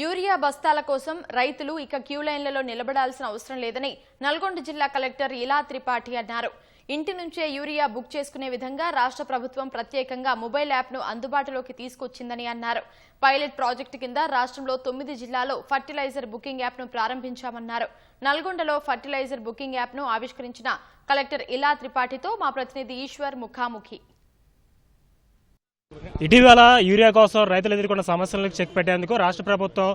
Urea బస్తాల కోసం రైతులు ఇక క్యూ లైన్లలో నిలబడాల్సిన అవసరం లేదని నల్గొండ జిల్లా కలెక్టర్ ఇలా త్రిపాఠి అన్నారు. ఇంటి నుంచే యూరియా బుక్ చేసుకునే విధంగా రాష్ట్ర ప్రభుత్వం ప్రత్యేకంగా మొబైల్ యాప్ను అందుబాటులోకి తీసుకొచ్చిందని అన్నారు. పైలట్ ప్రాజెక్టు కింద రాష్ట్రంలో తొమ్మిది జిల్లాలో ఫర్టిలైజర్ బుకింగ్ యాప్ను ప్రారంభించామన్నారు. నల్గొండలో ఫర్టిలైజర్ బుకింగ్ యాప్ను ఆవిష్కరించిన కలెక్టర్ ఇలా త్రిపాఠితో మా ప్రతినిధి ఈశ్వర్ ముఖాముఖి. ఇటీవల యూరియా కోసం రైతులు ఎదుర్కొన్న సమస్యలకు చెక్ పెట్టేందుకు రాష్ట్ర ప్రభుత్వం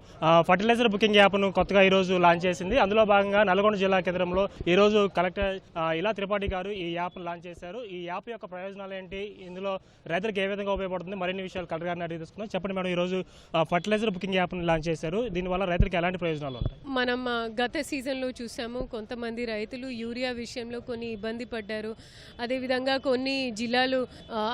ఫర్టిలైజర్ బుకింగ్ యాప్ను కొత్తగా ఈ రోజు లాంచ్ చేసింది. అందులో భాగంగా నల్గొండ జిల్లా కేంద్రంలో ఈరోజు కలెక్టర్ ఇలా త్రిపాఠి గారు ఈ యాప్ను లాంచ్ చేశారు. ఈ యాప్ యొక్క ప్రయోజనాలు ఏంటి? ఇందులో రైతులకు ఏ విధంగా ఉపయోగపడుతుంది? మరిన్ని విషయాలు కలెక్టర్ గారిని అడిగి తీసుకున్నాం చెప్పండి మేడం ఈరోజు ఫర్టిలైజర్ బుకింగ్ యాప్ను లాంచ్ చేశారు. దీనివల్ల రైతులకు ఎలాంటి ప్రయోజనాలు ఉంటాయి? మనం గత సీజన్లో చూసాము కొంతమంది రైతులు యూరియా విషయంలో కొన్ని ఇబ్బంది పడ్డారు. అదేవిధంగా కొన్ని జిల్లాలు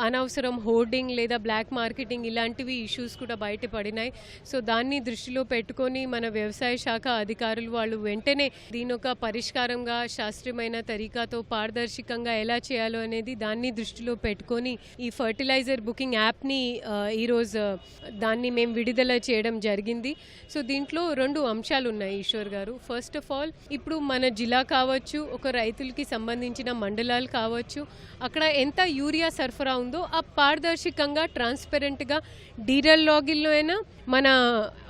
అనవసరం హోర్డింగ్ లేదా బ్లాక్ మార్కెటింగ్ ఇలాంటివి ఇష్యూస్ కూడా బయటపడినాయి. సో దాన్ని దృష్టిలో పెట్టుకొని మన వ్యవసాయ శాఖ అధికారులు వాళ్ళు వెంటనే దీని ఒక పరిష్కారంగా శాస్త్రీయమైన తరీకాతో పారదర్శకంగా ఎలా చేయాలో అనేది దాన్ని దృష్టిలో పెట్టుకొని ఈ ఫర్టిలైజర్ బుకింగ్ యాప్ని ఈరోజు దాన్ని మేము విడుదల చేయడం జరిగింది. సో దీంట్లో రెండు అంశాలు ఉన్నాయి ఈశ్వర్ గారు. ఫస్ట్ ఆఫ్ ఆల్ ఇప్పుడు మన జిల్లా కావచ్చు ఒక రైతులకి సంబంధించిన మండలాలు కావచ్చు అక్కడ ఎంత యూరియా సరఫరా ఉందో ఆ పారదర్శకంగా ట్రాన్స్పరెంట్గా డీలర్ లాగిన్లో అయినా మన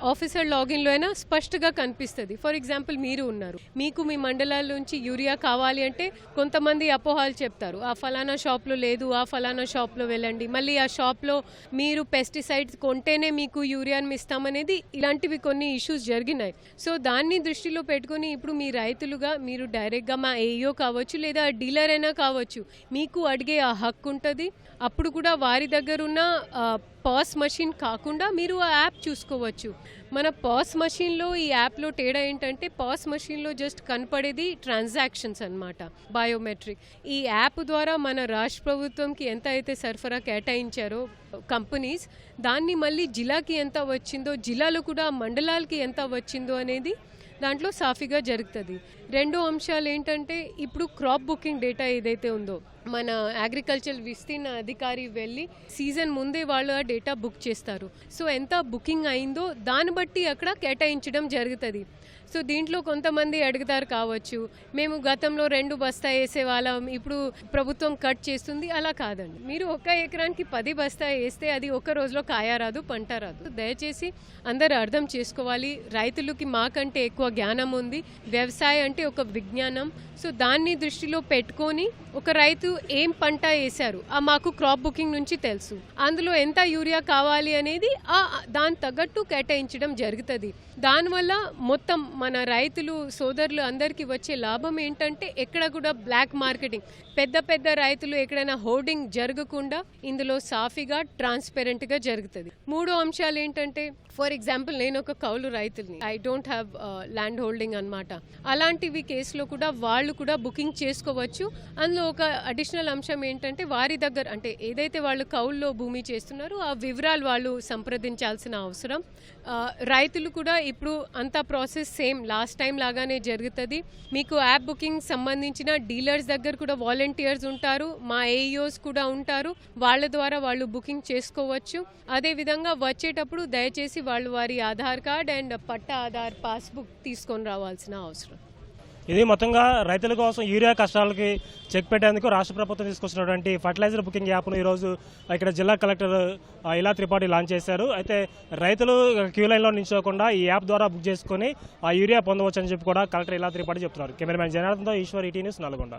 ఆఫీసర్ లాగిన్లో అయినా స్పష్టంగా కనిపిస్తుంది. ఫర్ ఎగ్జాంపుల్ మీరు ఉన్నారు. మీకు మీ మండలాల నుంచి యూరియా కావాలి అంటే కొంతమంది అపోహాలు చెప్తారు. ఆ ఫలానా షాప్లో లేదు ఆ ఫలానా షాప్లో వెళ్ళండి. మళ్ళీ ఆ షాప్లో మీరు పెస్టిసైడ్స్ కొంటేనే మీకు యూరియాని ఇస్తామనేది ఇలాంటివి కొన్ని ఇష్యూస్ జరిగినాయి. సో దాన్ని దృష్టిలో పెట్టుకొని ఇప్పుడు మీ రైతులుగా మీరు డైరెక్ట్గా మా ఏయో కావచ్చు లేదా డీలర్ అయినా కావచ్చు మీకు అడిగే ఆ హక్కు ఉంటుంది. అప్పుడు కూడా వారి దగ్గర ఉన్న పాస్ మషిన్ కాకుండా మీరు ఆ యాప్ చూసుకోవచ్చు. మన పాస్ మషిన్లో ఈ యాప్లో తేడా ఏంటంటే పాస్ మషిన్లో జస్ట్ కనపడేది ట్రాన్సాక్షన్స్ అన్నమాట బయోమెట్రిక్. ఈ యాప్ ద్వారా మన రాష్ట్ర ప్రభుత్వంకి ఎంత అయితే సరఫరా కేటాయించారో కంపెనీస్ దాన్ని మళ్ళీ జిల్లాకి ఎంత వచ్చిందో జిల్లాలో కూడా మండలాలకి ఎంత వచ్చిందో అనేది దాంట్లో సాఫీగా జరుగుతుంది. రెండో అంశాలు ఏంటంటే ఇప్పుడు క్రాప్ బుకింగ్ డేటా ఏదైతే ఉందో మన అగ్రికల్చర్ విస్తీర్ణ అధికారి వెళ్ళి సీజన్ ముందే వాళ్ళు ఆ డేటా బుక్ చేస్తారు. సో ఎంత బుకింగ్ అయిందో దాన్ని బట్టి అక్కడ కేటాయించడం జరుగుతుంది. సో దీంట్లో కొంతమంది అడుగుతారు కావచ్చు మేము గతంలో రెండు బస్తా వేసే వాళ్ళం ఇప్పుడు ప్రభుత్వం కట్ చేస్తుంది అలా కాదండి. మీరు ఒక ఎకరానికి పది బస్తా వేస్తే అది ఒక రోజులో కాయ రాదు పంట రాదు. దయచేసి అందరు అర్థం చేసుకోవాలి రైతులకి మాకంటే ఎక్కువ జ్ఞానం ఉంది వ్యవసాయం అంటే ఒక విజ్ఞానం. సో దాన్ని దృష్టిలో పెట్టుకొని ఒక రైతు ఏం పంట వేశారు? ఆ మాకు క్రాప్ బుకింగ్ నుంచి తెలుసు. అందులో ఎంత యూరియా కావాలి అనేది ఆ దాని తగ్గట్టు కేటాయించడం జరుగుతుంది. దానివల్ల మొత్తం మన రైతులు సోదరులు అందరికీ వచ్చే లాభం ఏంటంటే ఎక్కడ కూడా బ్లాక్ మార్కెటింగ్. పెద్ద పెద్ద రైతులు ఎక్కడైనా హోర్డింగ్ జరగకుండా ఇందులో సాఫీగా ట్రాన్స్పరెంట్గా జరుగుతుంది. మూడో అంశాలు ఏంటంటే ఫర్ ఎగ్జాంపుల్ నేను ఒక కౌలు రైతుని. I don't have land holding అన్నమాట. టీవీ కేసులో కూడా వాళ్ళు కూడా బుకింగ్ చేసుకోవచ్చు. అందులో ఒక అడిషనల్ అంశం ఏంటంటే వారి దగ్గర అంటే ఏదైతే వాళ్ళు కౌల్లో భూమి చేస్తున్నారో ఆ వివరాలు వాళ్ళు సంప్రదించాల్సిన అవసరం. రైతులు కూడా ఇప్పుడు అంత ప్రాసెస్ సేమ్ లాస్ట్ టైం లాగానే జరుగుతుంది. మీకు యాప్ బుకింగ్ సంబంధించిన డీలర్స్ దగ్గర కూడా వాలంటీర్స్ ఉంటారు మా ఏఈఓస్ కూడా ఉంటారు. వాళ్ళ ద్వారా వాళ్ళు బుకింగ్ చేసుకోవచ్చు. అదేవిధంగా వచ్చేటప్పుడు దయచేసి వాళ్ళు వారి Aadhaar card and patta Aadhaar passbook తీసుకొని రావాల్సిన అవసరం. ఇది మొత్తంగా రైతుల కోసం యూరియా కష్టాలకి చెక్ పెట్టేందుకు రాష్ట్ర ప్రభుత్వం తీసుకొచ్చినటువంటి ఫర్టిలైజర్ బుకింగ్ యాప్ను ఈరోజు ఇక్కడ జిల్లా కలెక్టర్ ఇలా త్రిపాఠి లాంచ్ చేశారు. అయితే రైతులు క్యూ లైన్లో నిల్చోకుండా ఈ యాప్ ద్వారా బుక్ చేసుకొని ఆ యూరియా పొందవచ్చని చెప్పి కూడా కలెక్టర్ ఇలా త్రిపాఠి చెప్తున్నారు. కెమెరామెన్ జనార్దన్తో ఈశ్వర్ ఈటీ న్యూస్ నల్గొండ.